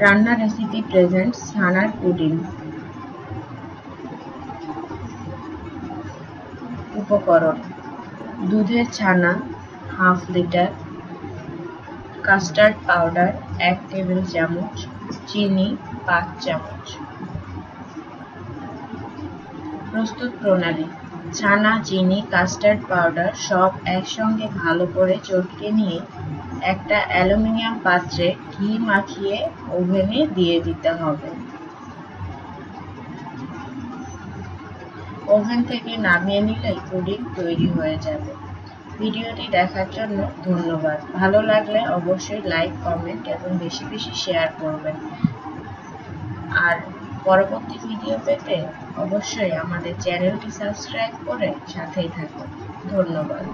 রান্না recipe present ছানার pudding. উপকরণ, দুধের ছানা হাফ লিটার কাস্টার্ড পাউডার এক টেবিল চামচ, চিনি, পাঁচ চামচ। প্রস্তুত প্রণালী ছানা চিনি কাস্টার্ড পাউডার সব একসঙ্গে ভালো করে চটকে নিয়ে একটা অ্যালুমিনিয়াম পাত্রে ঘি মাখিয়ে ওভেনে দিয়ে দিতে হবে। ওভেন থেকে নামিয়ে নিলেই পুডিং তৈরি হয়ে যাবে। ভিডিওটি দেখার জন্য ধন্যবাদ। ভালো লাগলে অবশ্যই লাইক, কমেন্ট এবং বেশি বেশি শেয়ার করবেন। পরবর্তী ভিডিও পেতে অবশ্যই আমাদের চ্যানেলটি সাবস্ক্রাইব করে সাথেই থাকুন। ধন্যবাদ।